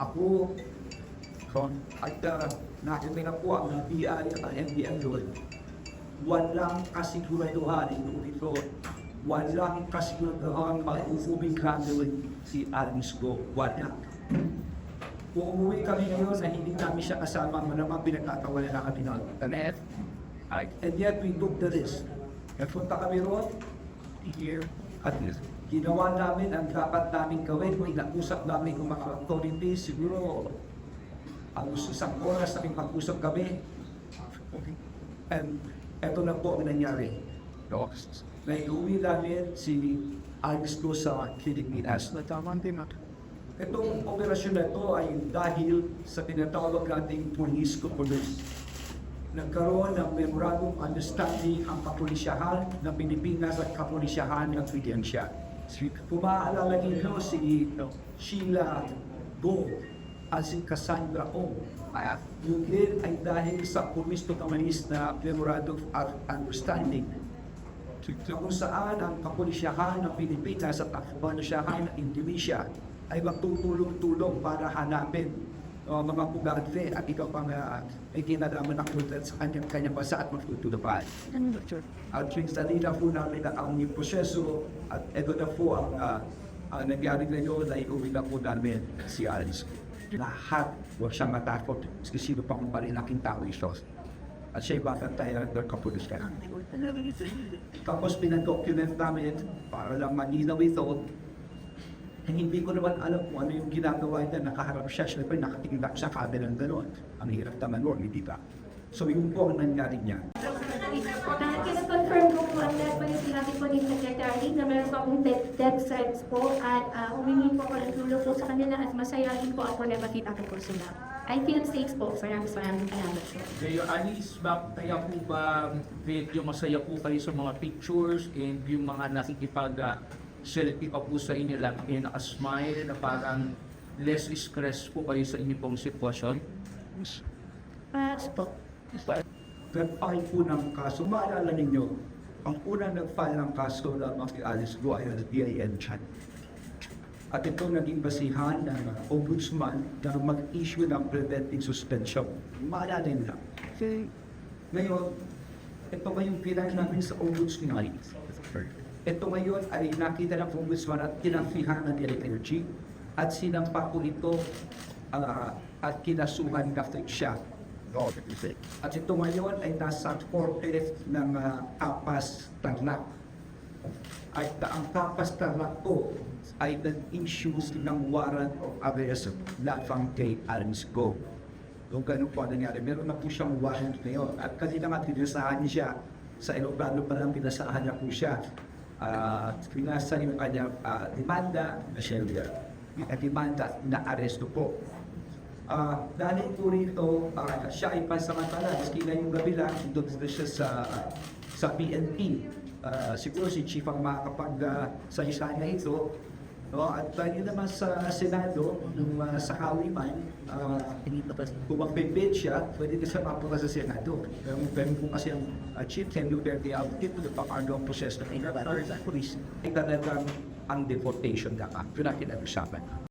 ako, kon, at uh, natin na po ang BI at ang MDM doon. Walang kasiguraduhan ito. Walang kasiguraduhan mag-ufubing handling si Alice Go. Wala. Kung umuwi kami ngayon na hindi namin siya kasama, malamang pinagkakawalan na kami ng internet. And yet we took the risk. Nagpunta kami roon, here, at ginawa namin ang dapat namin gawin. Kung inag-usap namin kung mga authorities, siguro ang gusto isang oras na pag-usap kami. And eto na po ang nangyari. Naiuwi namin si Alex ko sa Pilipinas. Nataman din natin. Itong operasyon na ito ay dahil sa tinatawag nating police ko police. Nagkaroon ng memorandum understanding ang kapulisyahan ng Pilipinas at kapulisyahan ng Pidensya. Kung maaalala ninyo si Sheila Go at si Cassandra O. Yun din ay dahil sa police to kamanis na memorandum of understanding na kung saan ang kapulisyahan ng Pilipinas at ang kapulisyahan ng Indonesia ay magtutulong-tulong para hanapin uh, mga pugante at ikaw pang uh, may kinalaman ng kultat sa kanyang kanyang basa at magtutulungan. At sinali na po namin ang aming proseso at ito na po ang, uh, ang nangyari ngayon ay uwi na po namin si Alice. Lahat huwag siyang matakot kasi sino pa kung parin aking tao ito. At siya'y bakit tayo ng kapulisyahan. Tapos pinag-document namin para lang malinaw ito. Hindi ko naman alam kung ano yung ginagawa niya. Nakaharap siya, syempre nakatingin lang sa kabilang gano'n. Ang hirap naman nun, hindi ba? So yun po ang nangyari niya. Uh, Kina-confirm ko po ang lahat po yung sinabi po ni Secretary na meron po akong death, death threats po at uh, humingi po ako ng tulong po sa kanila at masayahin po ako na makita ko po sila. I feel safe po. Maraming maraming salamat po. Kayo, Alice, bak kaya po ba medyo masaya po kayo sa mga pictures and yung mga nakikipag uh, selfie pa po sa inyo lang yung nakasmile na parang less stress po kayo sa inyong pong sitwasyon? Pass po. Nag-file po ng kaso. Maalala ninyo, ang unang nag-file ng kaso na si Alice Go ay ang BIN Chan. At ito naging basihan ng uh, ombudsman na mag-issue ng preventive suspension. Maalala nila. Ngayon, ito ngayong pinag namin sa ombudsman. Ito ngayon ay nakita ng ombudsman at kinampihan ng Energy at sinampa ko ito ah, at kinasuhan na siya. At ito ngayon ay nasa corporate ng uh, Kapas Tarlac. At ang Kapas Tarlac po ay nag-issues ng warrant of arrest lamang kay Alice Go. Kung ganun po ang nangyari, meron na po siyang warrant ngayon. At kanina nga pinasahan niya siya sa Ilocano pa lang pinasahan niya po siya. Uh, pinasa yung kanyang ah, demanda, siya uh, demanda na aresto po. Ah, dahil po rito, ah, siya ay pansamantala, maski na yung gabi lang, doon na siya sa, sa PNP. Ah, siguro si Chief ang makakapag uh, sa isa na ito. No? At dahil naman sa Senado, nung uh, sa Kawiman, uh, kung mag-bid siya, pwede na siya mapunta sa Senado. Pero pero kung kasi ang uh, Chief Duterte ang tito na pakano ang proseso ng sa police, ay talagang ang deportation ka ka. Yun ang kinag-usapan.